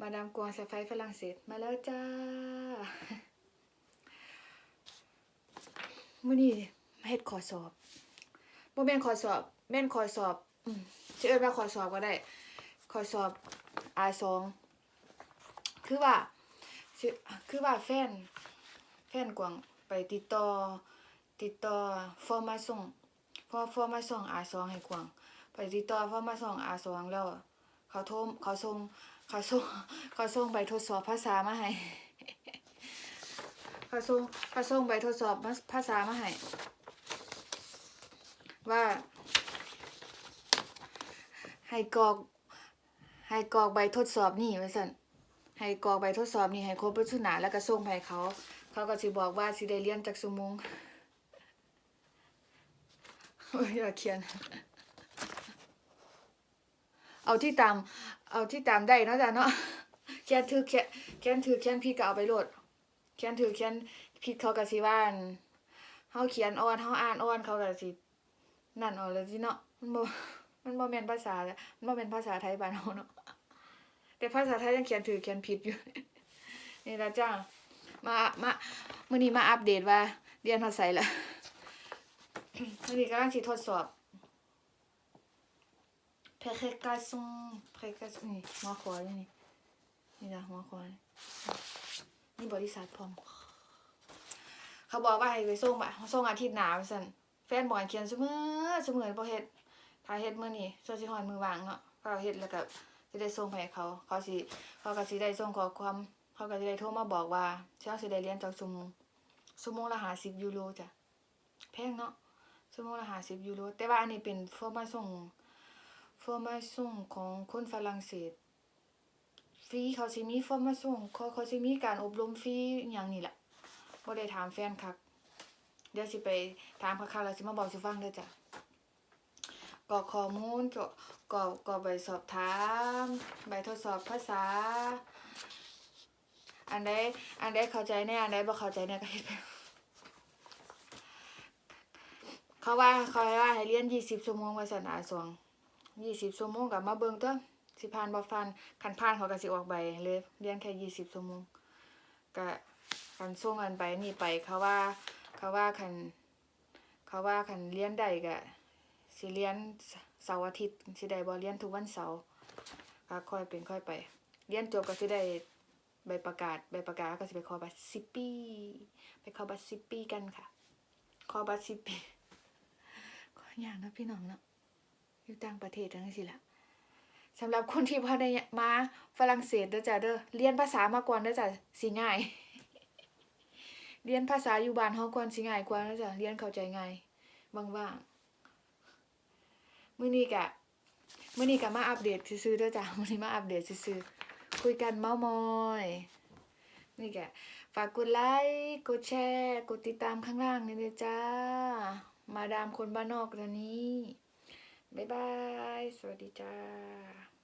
มาดามกวางสะไฟฝรั่งเศสมาแล้วจ้ามื่อนี้เฮ็ดขอสอบบ่แม่นขอสอบแม่นขอสอบอืมสิเอิ้นว่าขอสอบก็ได้ขอสอบ R2 คือว่าสิคือว่าแฟน แฟนกวางไปติดต่อติดต่อฟอร์มาส่งพอฟอร์มาส่ง R2 ให้กวางไปติดต่อฟอร์มาส่ง R2 แล้ว เขาโทรเขาส่งเขาส่งเขาส่งใบทดสอบภาษามาให้เขาส่งเขาส่งใบทดสอบภาษามาให้ว่า ให้กรอกให้กรอกใบทดสอบนี่ว่าซั่นให้กรอกใบทดสอบนี่ให้ครบทุกหนาแล้วก็ส่งไปเขา เขาก็สิบอกว่าสิได้เรียนจักชั่วโมงโอ้ยอย่าเขียน เอาที่ตาม เอาที่ตามได้เนาะจ้ะเนาะเขียนถือเขียนเขียนถือเขียนผิดก็เอาไปโหลดเขียนถือเขียนผิดเขาก็สิว่านเฮาเขียนอ่อนเฮาอ่านอ่อนเขาก็สินั่นเออกเลยสิเนาะมันบ่มันบ่แม่นภาษามันบ่แม่นภาษาไทยบ้านเฮาเนาะแต่ภาษาไทยยังเขียนถือเขียนผิดอยู่นี่ละจ้ามามามื้อนี้มาอัปเดตว่าเรียนฮอดไสละมื้อนี้กำลังสิทดสอบ précation précation นี่หัวขวานี่นี่ นี่นะหัวขวานี่นี่บริษัทพร้อม เขาบอกว่าให้ไปส่งอะส่งอาทิตย์หนาวสั่นแฟนบอกให้เขียนเสมอเสมอบ่เฮ็ดถ้าเฮ็ดมื้อนี้ส่วนสิฮอดมื้อวางเนาะเขาเฮ็ดแล้วก็สิได้ส่งไปให้เขา เขาสิเขาก็สิได้ส่งขอความ เขาก็สิได้โทรมาบอกว่าเช้าสิได้เรียนจักชั่วโมงชั่วโมงละ50ยูโรจ้ะแพงเนาะชั่วโมงละ50ยูโรแต่ว่าอันนี้เป็นเฟอร์มาส่ง formation ของคนฝรั่งเศสฟรีเขาสิมี formation เขาเขาสิมีการอบรมฟรีอย่างนี้แหละบ่ได้ถามแฟนคักเดี๋ยวสิไปถามคักๆแล้วสิมาบอกสิฟังเด้อจ้ะกรอกข้อมูลก็ก็ก็ใบสอบถาม ใบทดสอบภาษา อันใดอันใดเข้าใจแน่อันใดบ่เข้าใจแน่ก็เฮ็ดไปเขาว่าเขาว่าให้เรียน20ชั่วโมงว่าซั่นาสอง ยี่สิบชั่วโมงกับมาเบิ่งตัวสิผ่านบ่ผ่านคันผ่านเขาก็สิออกใบเลยเรียนแค่ยี่สิบชั่วโมงก็คันส่งกันไปนี่ไปเขาว่า เขาว่าคันเขาว่าคันเรียนได้ก็สิเรียนเสาร์อาทิตย์สิได้บ่เรียนทุกวันเสาร์ก็ค่อยเป็นค่อยไป เรียนจบก็สิได้ใบประกาศใบประกาศก็สิไปขอบัตรสิบปีไปขอบัตรสิบปีกันค่ะขอบัตรสิบปีขออย่างนะพี่น้องเนาะ อยู่ต่างประเทศจังซี่ละสำหรับคนที่บ่ได้มาฝรั่งเศสเด้อจ้ะเด้อเรียนภาษามาก่อนเด้อจ้ะสิง่าย เรียนภาษาอยู่บ้านเฮาก่อนสิง่ายกว่าเด้อจ้ะเรียนเข้าใจง่ายว่างๆมื้อนี้ก็มื้อนี้ก็มาอัปเดตซื่อๆเด้อจ้ะมื้อนี้มาอัปเดตซื่อๆคุยกันเม้ามอยนี่ก็ฝากกดไลค์กดแชร์ กดติดตามข้างล่างนี่เด้อจ้า มาดามคนบ้านนอกตอนนี้ บ๊ายบาย สวัสดีจ้า